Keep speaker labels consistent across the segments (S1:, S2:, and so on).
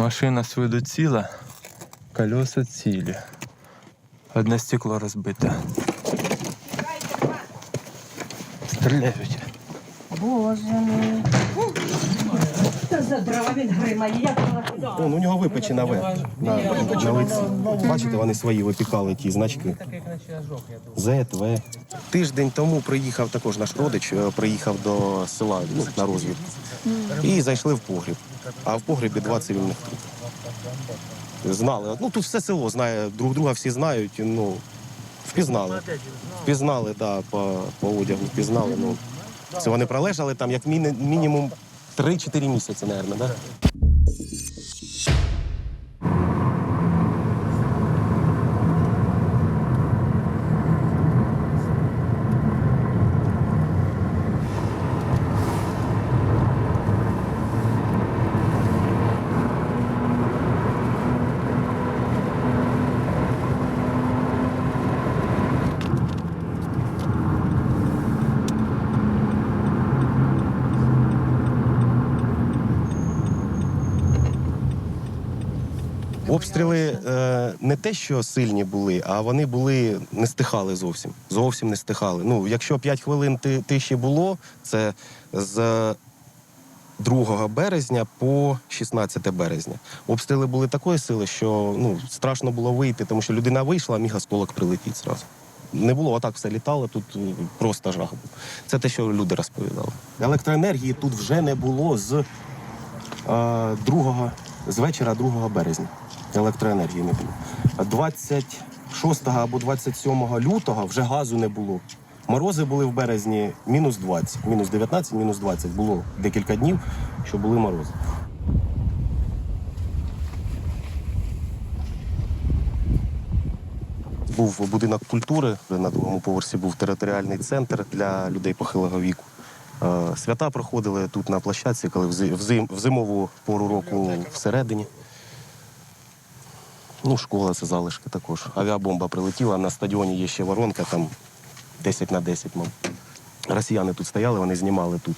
S1: Машина з виду ціла, колеса цілі. Одне стекло розбите. Стріляють.
S2: Боже мій. Та за дрова він гримає, вона туди.
S3: Он, у нього випечена ве на, на лиці. Бачите, вони свої випікали ті значки. З, В. Тиждень тому приїхав також наш родич, е, приїхав до села ну, на розвідку. І зайшли в погріб. А в погрібі два цивільних трупи. Знали. Ну тут все село знає, друг друга всі знають. Ну, впізнали. Впізнали, да, по, по одягу впізнали. Ну, це вони пролежали там як міні, мінімум 3-4 місяці, мабуть, да? Обстріли е, не те, що сильні були, а вони були не стихали зовсім. Зовсім не стихали. Ну, якщо 5 хвилин тиші було, це з 2 березня по 16 березня. Обстріли були такої сили, що ну, страшно було вийти, тому що людина вийшла, а міг осколок прилетіти зразу. Не було, отак все літало, тут е, просто жах був. Це те, що люди розповідали. Електроенергії тут вже не було з е, 2, з вечора 2 березня. Електроенергії не було. 26 або 27 лютого вже газу не було. Морози були в березні мінус 20, мінус 19, мінус 20. Було декілька днів, що були морози. Був будинок культури. На другому поверсі був територіальний центр для людей похилого віку. Е, Свята проходили тут на площадці, коли в зи- в зим- в зимову пору року всередині. Ну, школа це залишки також. Авіабомба прилетіла, на стадіоні є ще воронка, там 10 на 10, мабуть. Росіяни тут стояли, вони знімали тут.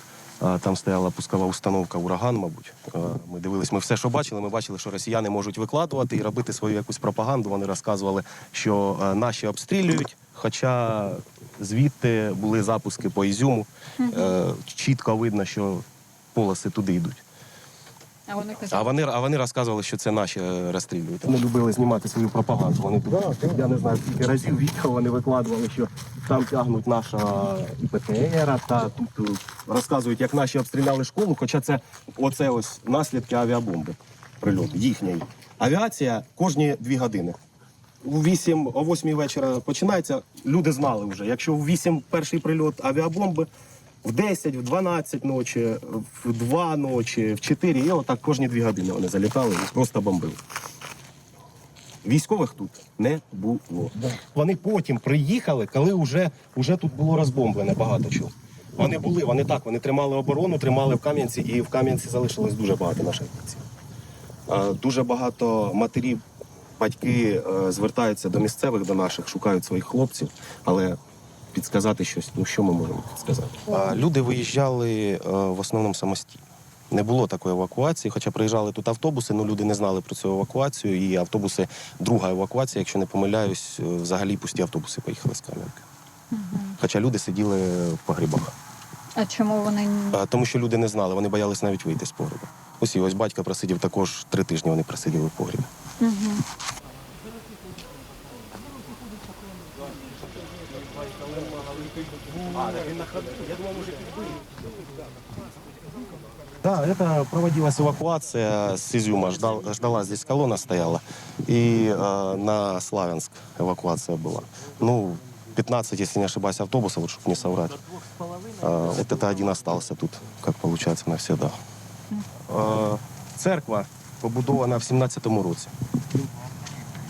S3: Там стояла пускова установка ураган, мабуть. Ми дивились, ми все, що бачили, ми бачили, що росіяни можуть викладувати і робити свою якусь пропаганду. Вони розказували, що наші обстрілюють, хоча звідти були запуски по Ізюму. Е, Чітко видно, що полоси туди йдуть.
S4: А вони
S3: А вони, а вони розказували, що це наші е, розстрілюють. Вони любили знімати свою пропаганду. Вони туди, я не знаю, скільки разів відео вони викладували, що там тягнуть наша ПТР, та тут е, розказують, як наші обстріляли школу, хоча це оце ось наслідки авіабомби. Прильоту їхньої. Авіація кожні дві години. У 8, о 8 вечора починається. Люди знали вже. Якщо в 8 перший прильот авіабомби, в 10, в 12 ночі, в 2 ночі, в 4, і отак кожні дві години вони залітали і просто бомбили. Військових тут не було. Вони потім приїхали, коли вже, вже тут було розбомблене багато чого. Вони були, вони так, вони тримали оборону, тримали в Кам'янці, і в Кам'янці залишилось дуже багато наших бійців. Дуже багато матерів, батьки е, звертаються до місцевих, до наших, шукають своїх хлопців, але підсказати щось, ну що ми можемо підсказати? Люди виїжджали е, в основному самостійно. Не було такої евакуації, хоча приїжджали тут автобуси, ну люди не знали про цю евакуацію. І автобуси, друга евакуація, якщо не помиляюсь, е, взагалі пусті автобуси поїхали з Кам'янки. Хоча люди сиділи в погрібах.
S4: а чому вони
S3: А, Тому що люди не знали, вони боялись навіть вийти з погреба. Ось і ось батько просидів також три тижні. Вони просиділи в погребі. Да, это проводилась эвакуация с Изюма. Ждал, ждала здесь колонна стояла. И э, на Славянск эвакуация была. Ну, 15, если не ошибаюсь, автобусов, вот, чтобы не соврать. Э, вот это один остался тут, как получается, навсегда. Э, церква побудована в 17-му році.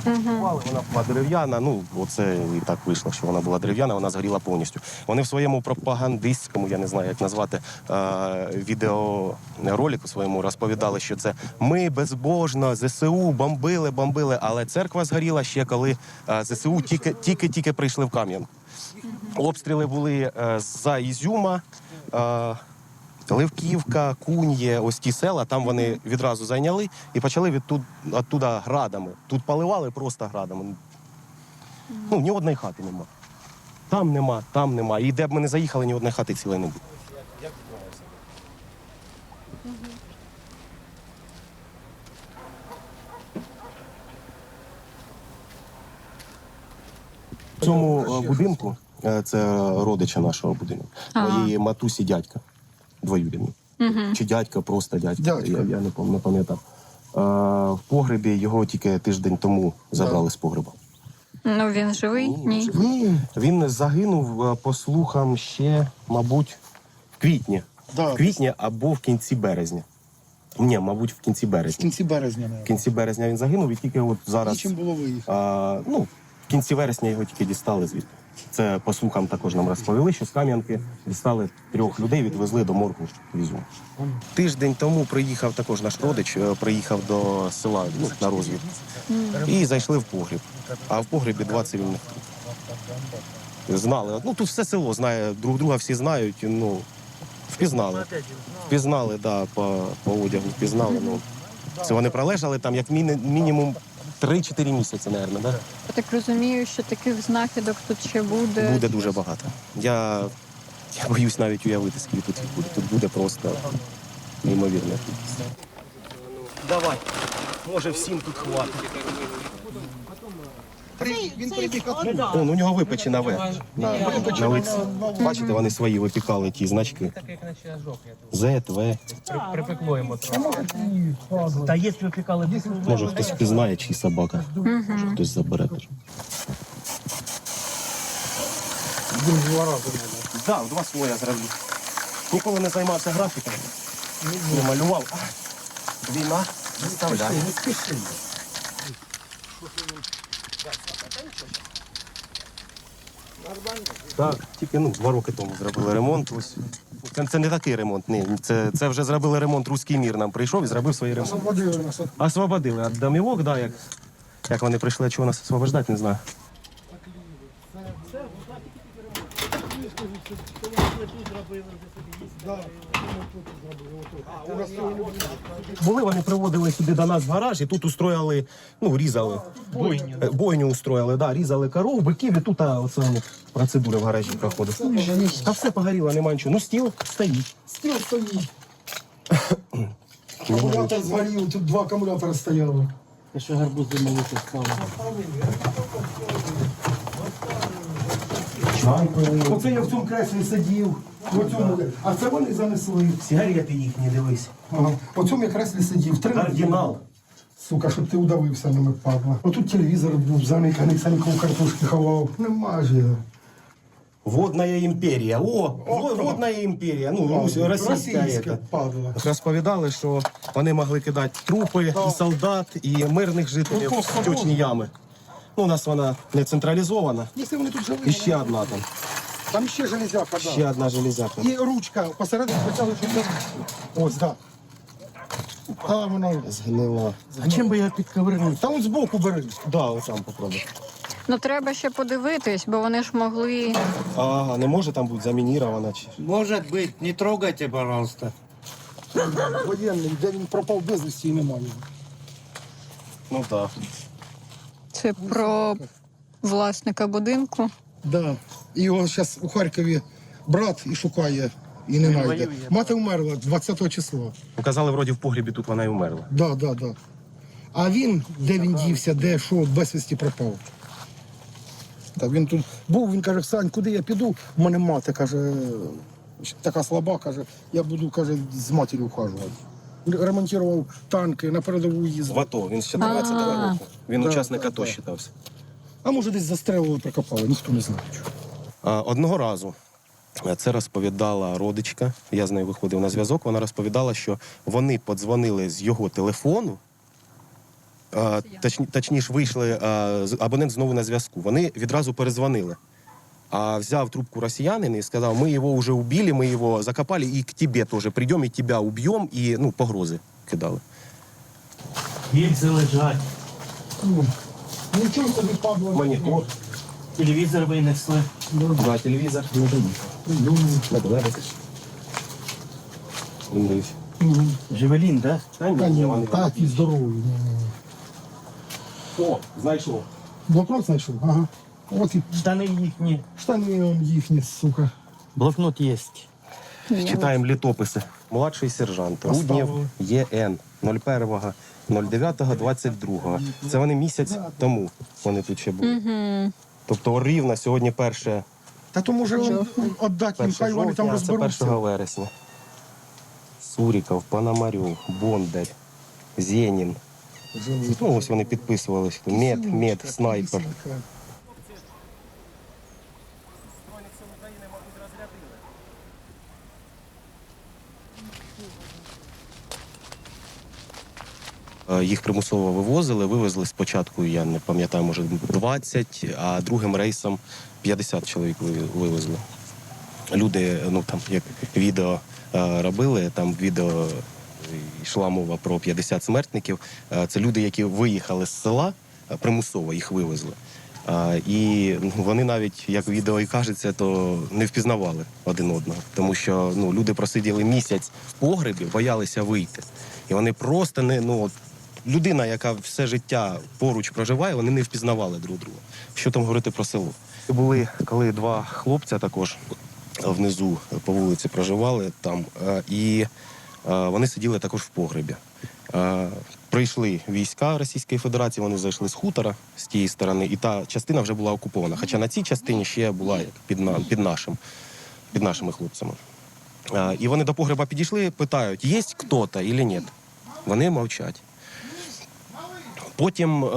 S3: Будували, Вона була дерев'яна. Ну, оце і так вийшло, що вона була дерев'яна, вона згоріла повністю. Вони в своєму пропагандистському, я не знаю, як назвати, е- відеоролику своєму розповідали, що це ми безбожно, ЗСУ бомбили, бомбили, але церква згоріла ще коли е, ЗСУ тільки, тільки, тільки прийшли в Кам'янку. Обстріли були е, за Ізюма. Ливківка, Кун'є, ось ті села, там вони відразу зайняли і почали відтуд, оттуда градами. Тут поливали просто градами. Ну, ні одної хати нема. Там нема, там нема. І де б ми не заїхали, ні одної хати цілої не буде. В цьому е, будинку е, це родича нашого будинку. Моєї матусі дядька двоюрідний. Чи дядька, просто дядька.
S5: Дядька.
S3: Я, я не пам- пам'ятав. В погребі його тільки тиждень тому забрали з погреба.
S4: Ну він живий? Ні.
S5: Ні,
S3: Він загинув, е, по слухам, ще, мабуть, в квітні.
S5: да,
S3: В квітні або в кінці березня. Ні, мабуть, в кінці
S5: в
S3: березня.
S5: кінці березня.
S3: В кінці березня він загинув і тільки от зараз.
S5: Нічим було виїхати.
S3: А, ну, в кінці вересня його тільки дістали звідти. Це по слухам також нам розповіли, що з Кам'янки дістали трьох людей, відвезли до морку візу. Тиждень тому приїхав також наш родич, е, приїхав до села ну, на розвідку. І зайшли в погріб. А в погрібі два цивільних трупи. Знали. Ну тут все село знає, друг друга всі знають. Ну, впізнали. Впізнали, да, по, по одягу впізнали. Ну, це вони пролежали там як міні, мінімум 3-4 місяці, мабуть, да?
S4: Я так розумію, що таких знахідок тут ще буде.
S3: Буде дуже багато. Я, я боюсь навіть уявити, скільки тут їх буде. Тут буде просто неймовірна кількість. Давай, може всім тут хватить.
S5: Він прибіг от
S3: Он, у нього випечена В на, на лиці. Бачите, вони свої випікали ті значки. Z, В.
S6: Припекло йому трохи. Та є випікали
S3: Може хтось впізнає, чий собака. Може хтось забере. теж.
S5: два рази.
S3: Да, в два слоя зробив. Ніколи не займався графіком. Не малював. Війна заставляє. Так, тільки ну, два роки тому зробили ремонт. Ось. Це, це не такий ремонт, ні. Це, це вже зробили ремонт Руський мір нам прийшов і зробив свої ремонт.
S5: Освободили нас.
S3: Освободили від домівок, да, як, як вони прийшли, чого нас освобождати, не знаю. Були, вони приводили сюди до нас в гараж і тут устроїли, ну, різали. Бойню. Бойню устроїли, да, різали коров, биків, і тут а, оце ну, процедура в гаражі проходить. Та все погоріло, нема нічого. Ну, стіл стоїть.
S5: Стіл стоїть. Акумулятор згорів, тут два акумулятори стояли.
S6: Що гарбузи молоко стало.
S5: Оце я в цьому креслі сидів. В цьому. А це вони занесли.
S3: Сигарети їхні, дивись.
S5: Ага. В цьому я креслі сидів. Три
S3: Кардинал.
S5: Сука, щоб ти удавився ними, падла. Отут телевізор був заниканий, Санько в картошки ховав. Нема ж його.
S3: Водная імперія. О, во- водна імперія. Ну, Русь, російська.
S5: Російське
S3: ета.
S5: падла.
S3: Розповідали, що вони могли кидати трупи і солдат, і мирних жителів
S5: Ну,
S3: в стічні ями. Ну, у нас вона не централізована.
S5: Якщо вони тут жили,
S3: І ще одна там.
S5: там ще железяка, да.
S3: Ще одна железяка.
S5: І ручка посередині почали щось. Ось, так. А воно.
S3: Згнила.
S5: А чим би я підковернув? Та он збоку бери.
S3: Да, ось там попробуй.
S4: Ну треба ще подивитись, бо вони ж могли.
S3: Ага, не може там бути замінірована чи.
S6: Может быть, не трогайте, пожалуйста.
S5: Воєнний, де він пропав безвісті і немає. його.
S3: Ну так.
S4: Це про власника будинку.
S5: Да. І його зараз у Харкові брат і шукає, і не знайде. Мати вмерла 20 числа.
S3: Казали, вроді в погрібі тут вона й умерла.
S5: Да, да, да. А він, де він дівся, де що, безвісті пропав. Так, він тут був, він каже, Сань, куди я піду? У мене мати каже, така слаба, каже, я буду каже, з матір'ю ухажувати. Ремонтував танки, на передову
S3: В. АТО, він з 14
S4: А.
S3: року. Він
S5: Да,
S3: учасник
S5: да,
S3: АТО
S5: да.
S3: вважався.
S5: А може десь застрелили, прикопали, ніхто не знає. чого.
S3: А, Одного разу е, це розповідала родичка. Я з нею виходив на зв'язок. Вона розповідала, що вони подзвонили з його телефону. а, Точні, точніше, вийшли а, з- абонент знову на зв'язку. Вони відразу перезвонили. А взяв трубку росіянин і сказав: ми його вже убили, ми його закопали, і к тебе теж прийдемо, і тебе уб'ємо, і ну, погрози кидали.
S6: Гільзи лежать,
S5: Ну, Нічого собі падло.
S3: Монітор,
S6: телевізор винесли.
S3: да, телевізор.
S6: Жевелін, да?
S5: Та ні, так і здоровий.
S3: О, знайшов.
S5: Блокнот знайшов? Ага. От і
S6: Штани їхні.
S5: штани он їхні, сука.
S6: Блокнот є.
S3: Читаємо літописи. Младший сержант Руднєв ЄН 01.09.22. Це вони місяць тому вони тут ще були. Тобто рівно сьогодні перше,
S5: Та то може он віддати їм,
S3: перше
S5: хай вони там
S3: жовтня, а це
S5: розберуться.
S3: 1 вересня. Суріков, Пономарьов, Бондар, Зенін. Ну, ось вони підписувалися. Мед, мед, снайпер. Е, Їх примусово вивозили, вивезли спочатку, я не пам'ятаю, може 20, а другим рейсом 50 чоловік вивезли. Люди, ну там як відео е, робили, там відео йшла мова про 50 смертників. Е, Це люди, які виїхали з села, е, примусово їх вивезли. А, І ну, вони навіть, як відео і кажеться, то не впізнавали один одного, тому що ну, люди просиділи місяць в погребі, боялися вийти. І вони просто не ну людина, яка все життя поруч проживає, вони не впізнавали друг друга. Що там говорити про село? Були коли два хлопця також внизу по вулиці проживали там, е, і е, вони сиділи також в погребі. Е, Прийшли війська Російської Федерації, вони зайшли з хутора з тієї сторони, і та частина вже була окупована. Хоча на цій частині ще була під, під, нашим, під нашими хлопцями. І вони до погреба підійшли, питають, є хто-то чи ні. Вони мовчать. Потім е,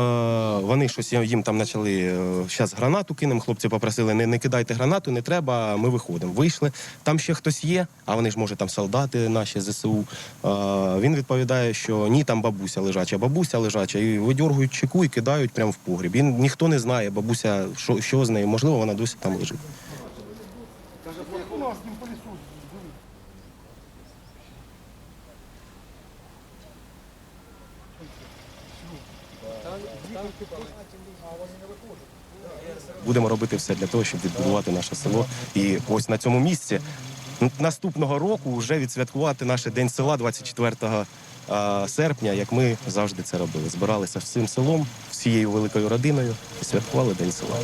S3: вони щось їм там почали зараз гранату кинемо. Хлопці попросили, не, не кидайте гранату, не треба. Ми виходимо. Вийшли. Там ще хтось є, а вони ж може там солдати наші ЗСУ. Е, він відповідає, що ні, там бабуся лежача, бабуся лежача, і видьоргують чеку і кидають прямо в погріб. І ніхто не знає, бабуся, що, що з нею, можливо, вона досі там лежить. Будемо робити все для того, щоб відбудувати наше село. І ось на цьому місці наступного року вже відсвяткувати наш день села 24 а, серпня, як ми завжди це робили. Збиралися всім селом, всією великою родиною і святкували день села.